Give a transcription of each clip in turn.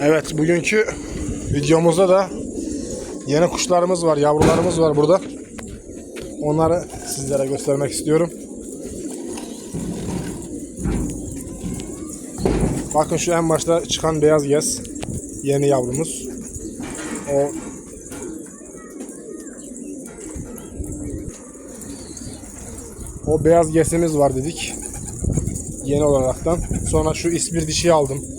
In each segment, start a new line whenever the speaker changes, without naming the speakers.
Evet bugünkü videomuzda da yeni kuşlarımız var, yavrularımız var burada. Onları sizlere göstermek istiyorum. Bakın şu en başta çıkan beyaz gez. Yeni yavrumuz. O O beyaz gesimiz var dedik. Yeni olaraktan. Sonra şu ismir dişiyi aldım.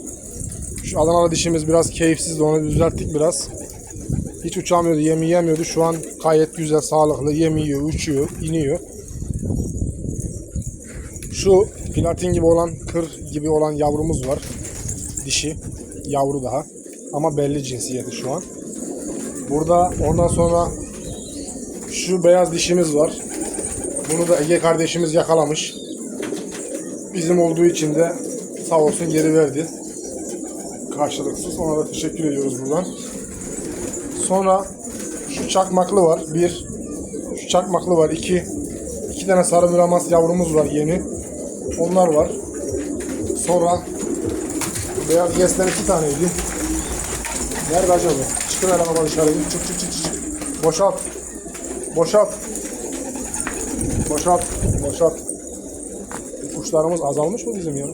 Şu Adanalı dişimiz biraz keyifsizdi. Onu düzelttik biraz. Hiç uçamıyordu, yemi yemiyordu. Şu an gayet güzel, sağlıklı. Yemiyor, uçuyor, iniyor. Şu platin gibi olan, kır gibi olan yavrumuz var. Dişi. Yavru daha. Ama belli cinsiyeti şu an. Burada ondan sonra şu beyaz dişimiz var. Bunu da Ege kardeşimiz yakalamış. Bizim olduğu için de sağ olsun geri verdi. Karşılıksız. Ona da teşekkür ediyoruz buradan. Sonra şu çakmaklı var. Bir. Şu çakmaklı var. iki. İki tane sarı müramas yavrumuz var yeni. Onlar var. Sonra beyaz yesler iki taneydi. Nerede acaba? Çıkın araba dışarı. Çık çık çık çık. Boşalt. Boşalt. Boşalt. Boşalt. Kuşlarımız azalmış mı bizim ya?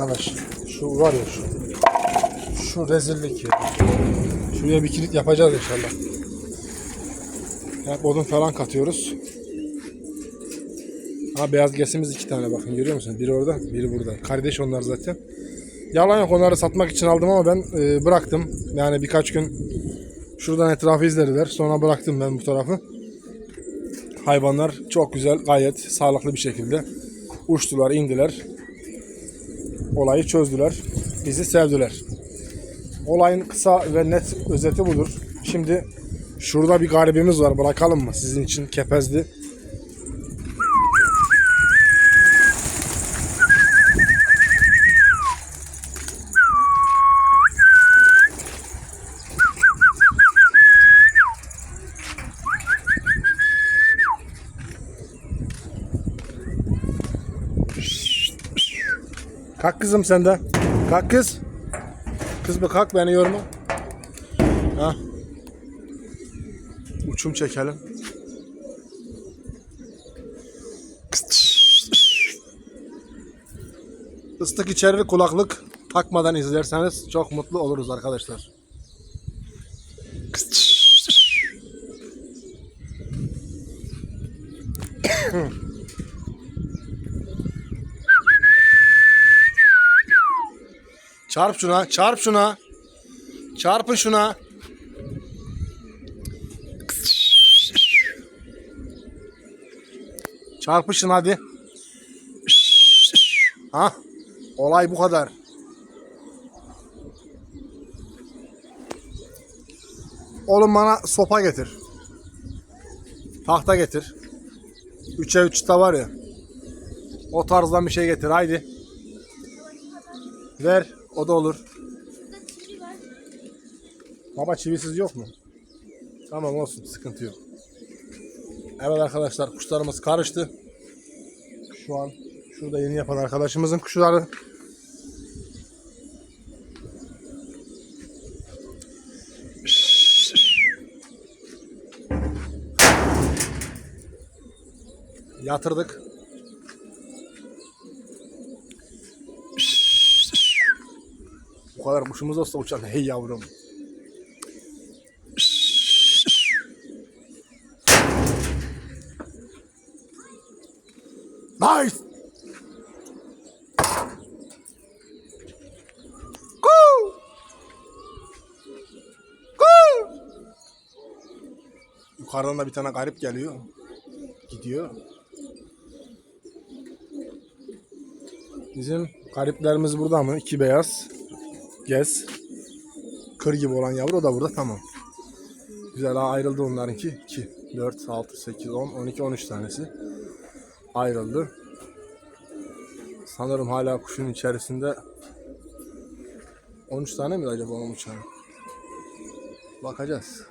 Arkadaş şu var ya şu. Şu rezillik ya. Şuraya bir kilit yapacağız inşallah. Hep odun falan katıyoruz. Ha beyaz gesimiz iki tane bakın görüyor musun? Biri orada, biri burada. Kardeş onlar zaten. Yalan yok onları satmak için aldım ama ben e, bıraktım. Yani birkaç gün şuradan etrafı izlediler. Sonra bıraktım ben bu tarafı. Hayvanlar çok güzel, gayet sağlıklı bir şekilde uçtular, indiler. Olayı çözdüler. Bizi sevdiler. Olayın kısa ve net özeti budur. Şimdi şurada bir garibimiz var. Bırakalım mı? Sizin için kepezli. Kalk kızım sen de. Kalk kız. Kız bir kalk beni yorma. Ha. Uçum çekelim. Islık içerili kulaklık takmadan izlerseniz çok mutlu oluruz arkadaşlar. Çarp şuna, çarp şuna. Çarpın şuna. Çarpışın hadi. Ha? Olay bu kadar. Oğlum bana sopa getir. Tahta getir. Üçe üç de var ya. O tarzdan bir şey getir haydi. Ver. O da olur. Baba çivisiz yok mu? Tamam olsun. Sıkıntı yok. Evet arkadaşlar kuşlarımız karıştı. Şu an şurada yeni yapan arkadaşımızın kuşları. Yatırdık. Bu kadar kuşumuz olsa uçar. Hey yavrum. Nice. Goo! Goo! Yukarıdan da bir tane garip geliyor. Gidiyor. Bizim gariplerimiz burada mı? İki beyaz. Gez. Kır gibi olan yavru o da burada tamam. Güzel ha ayrıldı onlarınki. 2, 4, 6, 8, 10, 12, 13 tanesi ayrıldı. Sanırım hala kuşun içerisinde 13 tane mi acaba onun uçağı? Bakacağız.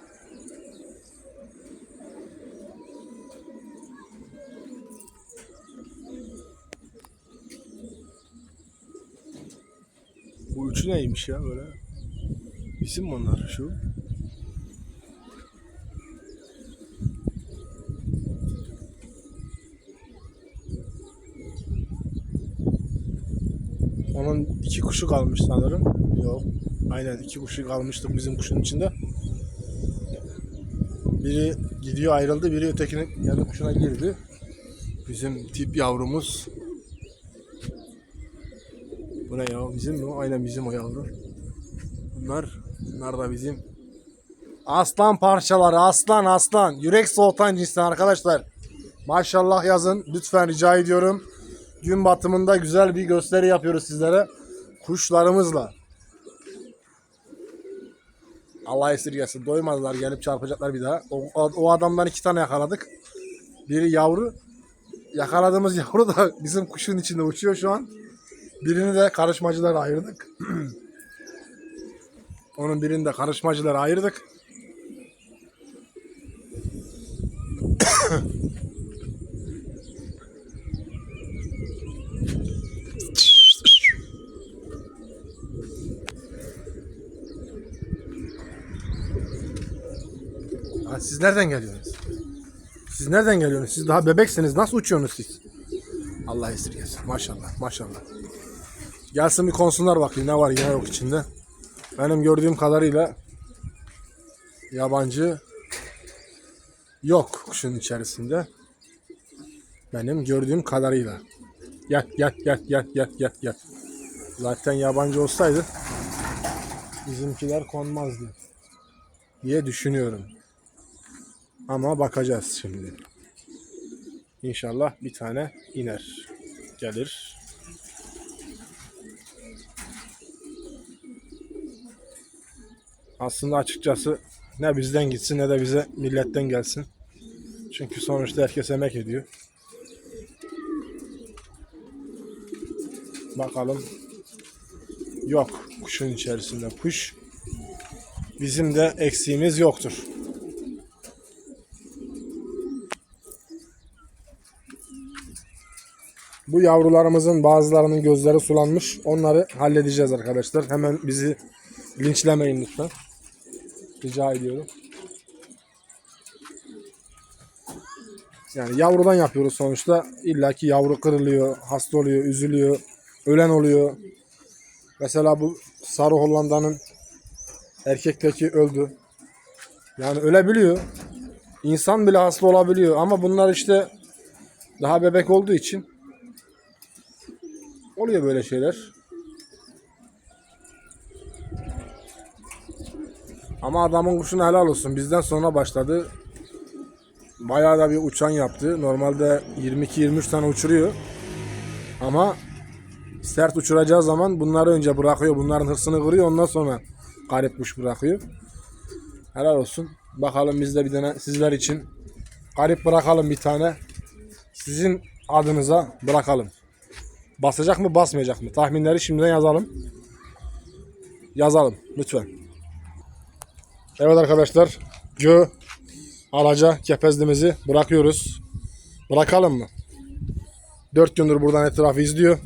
Bu üçü neymiş ya böyle? Mi onlar şu? Onun iki kuşu kalmış sanırım. Yok. Aynen iki kuşu kalmıştı bizim kuşun içinde. Biri gidiyor ayrıldı, biri ötekinin yanı kuşuna girdi. Bizim tip yavrumuz. Bu ne ya? Bizim mi? Aynen bizim o yavru. Bunlar, bunlar da bizim. Aslan parçaları, aslan aslan. Yürek soğutan cinsten arkadaşlar. Maşallah yazın. Lütfen rica ediyorum. Gün batımında güzel bir gösteri yapıyoruz sizlere. Kuşlarımızla. Allah esirgesin. Doymadılar gelip çarpacaklar bir daha. O, o adamdan iki tane yakaladık. Biri yavru. Yakaladığımız yavru da bizim kuşun içinde uçuyor şu an. Birini de karışmacılara ayırdık. Onun birini de karışmacılara ayırdık. Siz nereden geliyorsunuz? Siz nereden geliyorsunuz? Siz daha bebeksiniz. Nasıl uçuyorsunuz siz? Allah esirgesin. Maşallah, maşallah. Gelsin bir konsunlar bakayım ne var ne yok içinde. Benim gördüğüm kadarıyla yabancı yok kuşun içerisinde. Benim gördüğüm kadarıyla. Gel gel gel gel gel gel gel. Zaten yabancı olsaydı bizimkiler konmazdı diye düşünüyorum. Ama bakacağız şimdi. İnşallah bir tane iner. Gelir. Aslında açıkçası ne bizden gitsin ne de bize milletten gelsin. Çünkü sonuçta herkes emek ediyor. Bakalım. Yok kuşun içerisinde kuş. Bizim de eksiğimiz yoktur. Bu yavrularımızın bazılarının gözleri sulanmış. Onları halledeceğiz arkadaşlar. Hemen bizi linçlemeyin lütfen. Rica ediyorum. Yani yavrudan yapıyoruz sonuçta. İlla ki yavru kırılıyor, hasta oluyor, üzülüyor, ölen oluyor. Mesela bu sarı Hollanda'nın erkekteki öldü. Yani ölebiliyor. İnsan bile hasta olabiliyor ama bunlar işte daha bebek olduğu için oluyor böyle şeyler. Ama adamın kuşuna helal olsun. Bizden sonra başladı. Bayağı da bir uçan yaptı. Normalde 22-23 tane uçuruyor. Ama sert uçuracağı zaman bunları önce bırakıyor. Bunların hırsını kırıyor. Ondan sonra garip kuş bırakıyor. Helal olsun. Bakalım biz de bir tane sizler için garip bırakalım bir tane. Sizin adınıza bırakalım. Basacak mı basmayacak mı? Tahminleri şimdiden yazalım. Yazalım lütfen. Evet arkadaşlar. Gö alaca kepezlimizi bırakıyoruz. Bırakalım mı? 4 gündür buradan etrafı izliyor.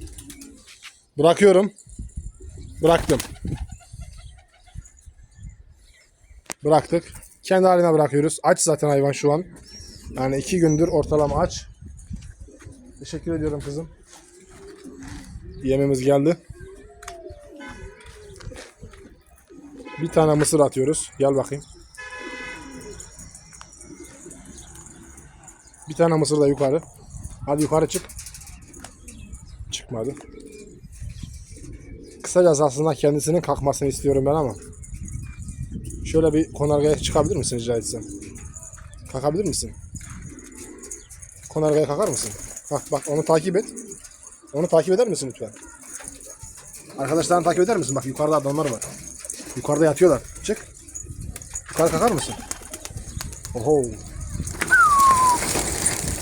Bırakıyorum. Bıraktım. Bıraktık. Kendi haline bırakıyoruz. Aç zaten hayvan şu an. Yani 2 gündür ortalama aç. Teşekkür ediyorum kızım. Yemimiz geldi. Bir tane mısır atıyoruz. Gel bakayım. Bir tane mısır da yukarı. Hadi yukarı çık. Çıkmadı. Kısacası aslında kendisinin kalkmasını istiyorum ben ama. Şöyle bir konargaya çıkabilir misin rica etsem? Kalkabilir misin? Konargaya kalkar mısın? Bak bak onu takip et. Onu takip eder misin lütfen? Arkadaşlarını takip eder misin? Bak yukarıda adamlar var. Yukarıda yatıyorlar. Çık. Yukarı kalkar mısın? Oho.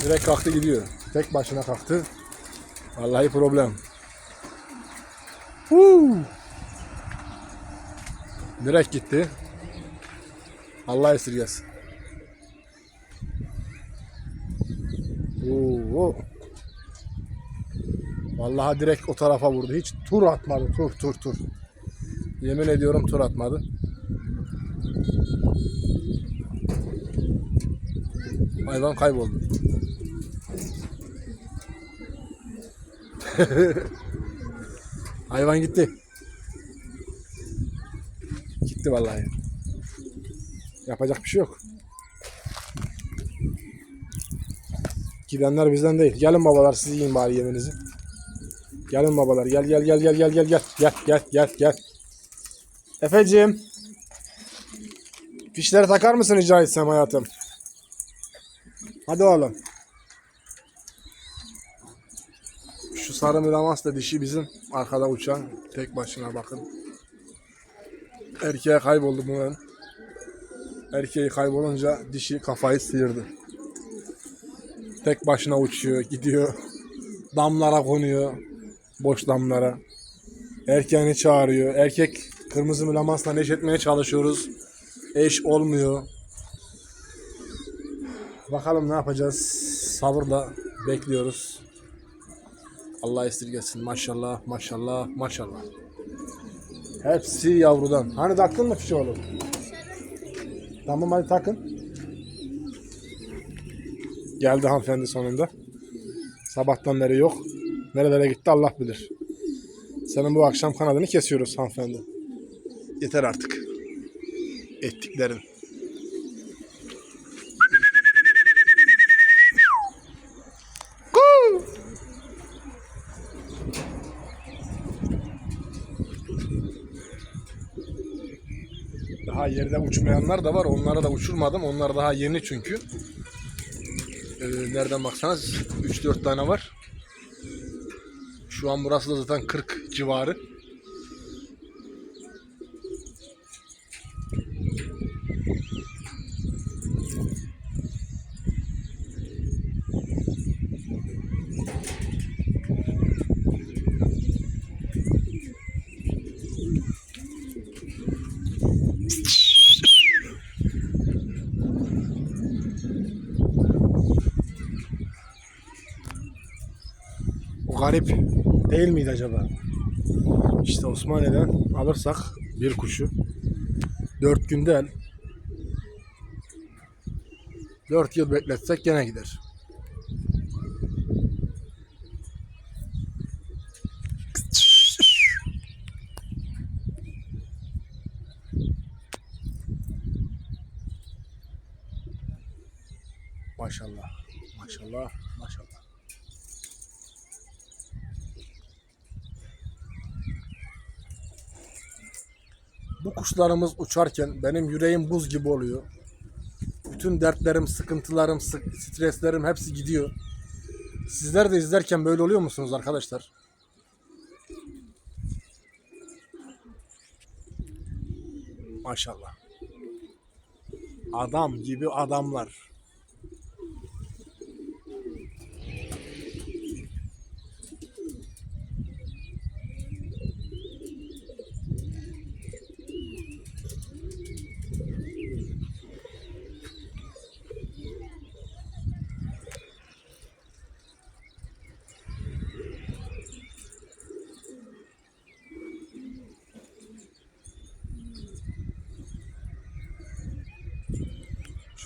Direkt kalktı gidiyor. Tek başına kalktı. Vallahi problem. Huu. Direkt gitti. Allah esirgesin. Oo. Vallahi direkt o tarafa vurdu. Hiç tur atmadı. Tur tur tur. Yemin ediyorum tur atmadı. Hayvan kayboldu. Hayvan gitti. Gitti vallahi. Yapacak bir şey yok. Gidenler bizden değil. Gelin babalar siz yiyin bari yemenizi. Gelin babalar gel gel gel gel gel gel gel gel gel gel gel. Efeciğim. Fişleri takar mısın rica etsem hayatım? Hadi oğlum. Şu sarı miramans da dişi bizim arkada uçan tek başına bakın. Erkeğe kayboldu bunun. Erkeği kaybolunca dişi kafayı sıyırdı. Tek başına uçuyor, gidiyor. Damlara konuyor. Boş damlara. Erkeğini çağırıyor. Erkek kırmızı mülamansla eş etmeye çalışıyoruz. Eş olmuyor. Bakalım ne yapacağız. Sabırla bekliyoruz. Allah esirgesin. Maşallah, maşallah, maşallah. Hepsi yavrudan. Hani taktın mı fişi oğlum? Tamam hadi takın. Geldi hanımefendi sonunda. Sabahtan beri yok. Nerelere gitti Allah bilir. Senin bu akşam kanadını kesiyoruz hanımefendi. Yeter artık. Ettiklerin. Daha yerde uçmayanlar da var. Onları da uçurmadım. Onlar daha yeni çünkü. Ee, nereden baksanız 3-4 tane var. Şu an burası da zaten 40 civarı. O garip değil miydi acaba? İşte Osmaniye'den alırsak bir kuşu dört günde el dört yıl bekletsek gene gider. Maşallah. Maşallah. Maşallah. Bu kuşlarımız uçarken benim yüreğim buz gibi oluyor. Bütün dertlerim, sıkıntılarım, sık- streslerim hepsi gidiyor. Sizler de izlerken böyle oluyor musunuz arkadaşlar? Maşallah. Adam gibi adamlar.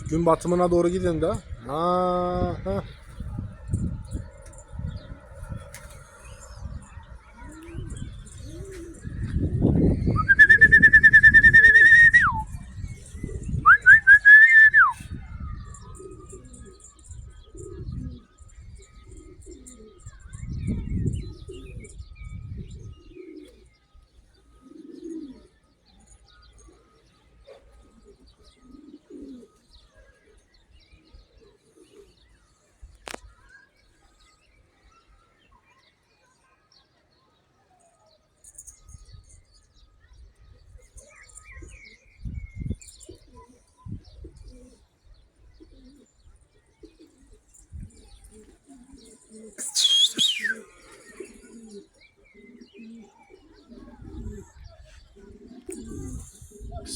Gün batımına doğru gidin de. Ha, ha.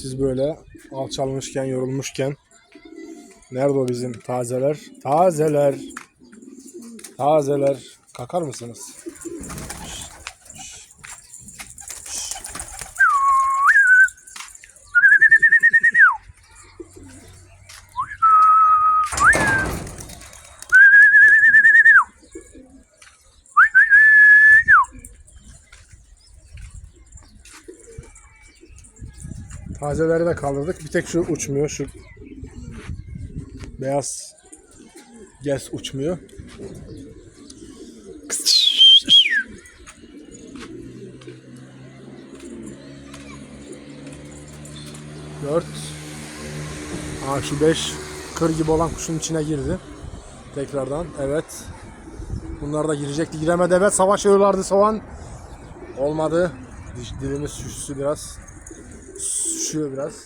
Siz böyle alçalmışken, yorulmuşken nerede o bizim tazeler? Tazeler. Tazeler. Kakar mısınız? Tazeleri de kaldırdık. Bir tek şu uçmuyor. Şu beyaz gez uçmuyor. Dört. Aa şu beş kır gibi olan kuşun içine girdi. Tekrardan evet. Bunlar da girecekti. Giremedi evet. Savaşıyorlardı soğan. Olmadı. Dilimiz şüştü biraz. Şüşüyor biraz.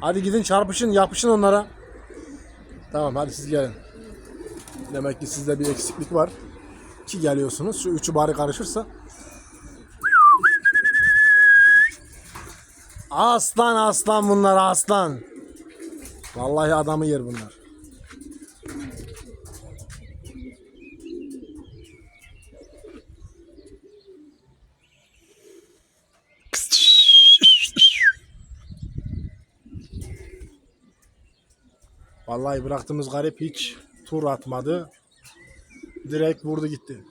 Hadi gidin çarpışın yapışın onlara. Tamam hadi siz gelin. Demek ki sizde bir eksiklik var. Ki geliyorsunuz. Şu üçü bari karışırsa. Aslan aslan bunlar aslan. Vallahi adamı yer bunlar. Vallahi bıraktığımız garip hiç tur atmadı. Direkt vurdu gitti.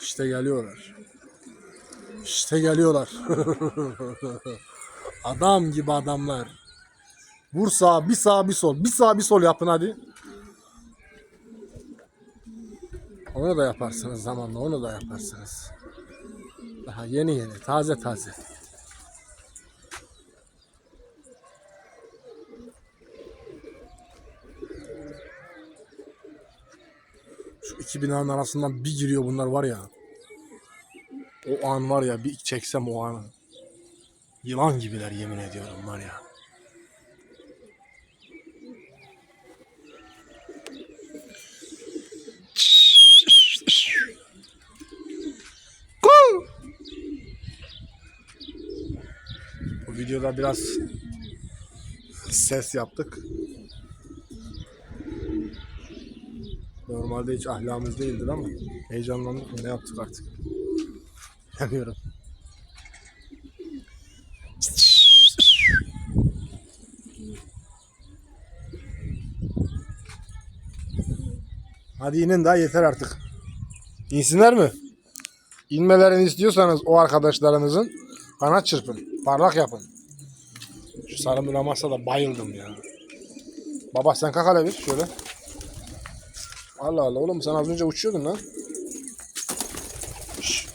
İşte geliyorlar. İşte geliyorlar. Adam gibi adamlar. Vur sağ, bir sağ, bir sol. Bir sağ, bir sol yapın hadi. Onu da yaparsınız zamanla, onu da yaparsınız. Daha yeni yeni, taze taze. Şu iki binanın arasından bir giriyor bunlar var ya. O an var ya bir çeksem o anı. Yılan gibiler yemin ediyorum var ya. Bu videoda biraz ses yaptık. Normalde hiç ahlakımız değildir ama heyecanlandık ne yaptık artık. Bilmiyorum. Hadi inin daha yeter artık. İnsinler mi? İnmelerini istiyorsanız o arkadaşlarınızın kanat çırpın. Parlak yapın. Sarı mülamasa da bayıldım ya. Baba sen kalk hele bir şöyle. Allah Allah oğlum sen az önce uçuyordun lan. Şş.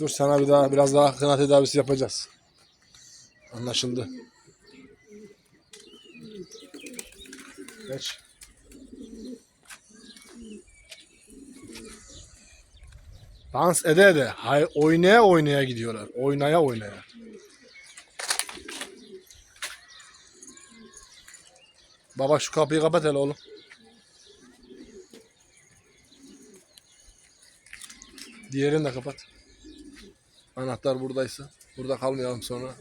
Dur sana bir daha biraz daha kanat tedavisi yapacağız. Anlaşıldı. Geç. Dans ede ede, hay, oynaya oynaya gidiyorlar. Oynaya oynaya. Baba şu kapıyı kapat hele oğlum. Diğerini de kapat. Anahtar buradaysa. Burada kalmayalım sonra.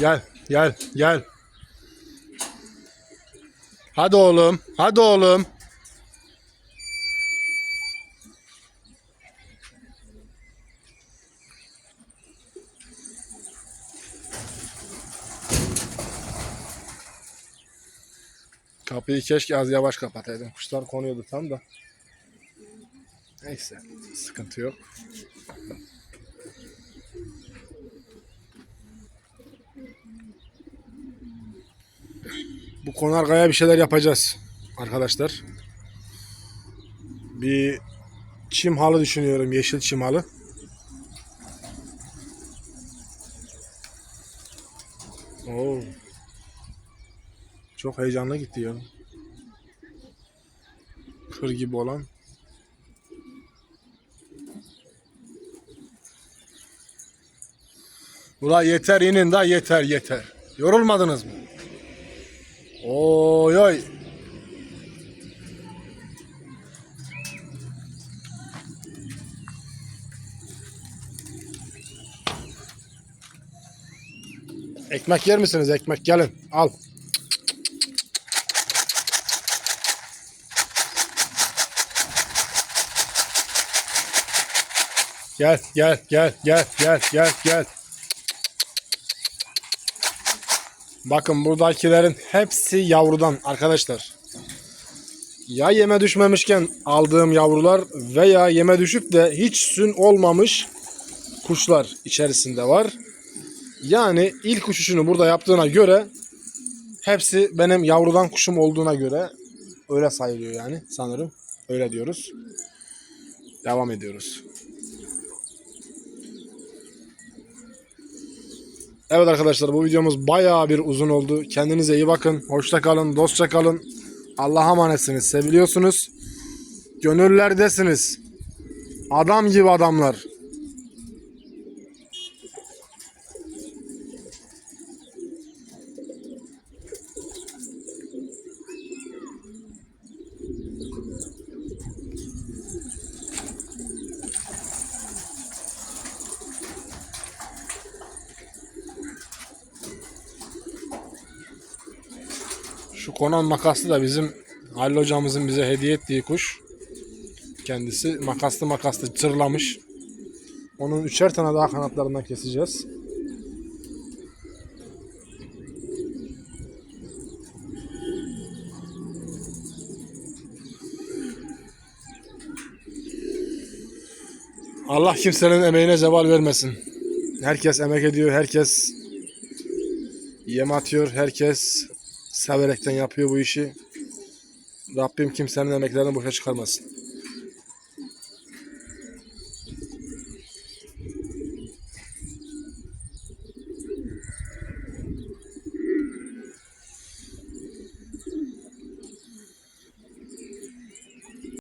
Gel, gel, gel. Hadi oğlum, hadi oğlum. Kapıyı keşke az yavaş kapataydım. Kuşlar konuyordu tam da. Neyse, sıkıntı yok. Bu konargaya bir şeyler yapacağız arkadaşlar. Bir çim halı düşünüyorum, yeşil çim halı. Oo. Çok heyecanlı gitti ya. Kır gibi olan. Ula yeter inin da yeter yeter. Yorulmadınız mı? Oy oy. Ekmek yer misiniz? Ekmek gelin. Al. Gel, gel, gel, gel, gel, gel, gel. Bakın buradakilerin hepsi yavrudan arkadaşlar. Ya yeme düşmemişken aldığım yavrular veya yeme düşüp de hiç sün olmamış kuşlar içerisinde var. Yani ilk uçuşunu burada yaptığına göre hepsi benim yavrudan kuşum olduğuna göre öyle sayılıyor yani sanırım. Öyle diyoruz. Devam ediyoruz. Evet arkadaşlar bu videomuz bayağı bir uzun oldu. Kendinize iyi bakın. Hoşça kalın, dostça kalın. Allah'a emanetsiniz. Seviliyorsunuz. Gönüllerdesiniz. Adam gibi adamlar. Konan makaslı da bizim Halil hocamızın bize hediye ettiği kuş. Kendisi makaslı makaslı tırlamış. Onun üçer tane daha kanatlarından keseceğiz. Allah kimsenin emeğine zeval vermesin. Herkes emek ediyor, herkes yem atıyor, herkes severekten yapıyor bu işi. Rabbim kimsenin emeklerini boşa çıkarmasın.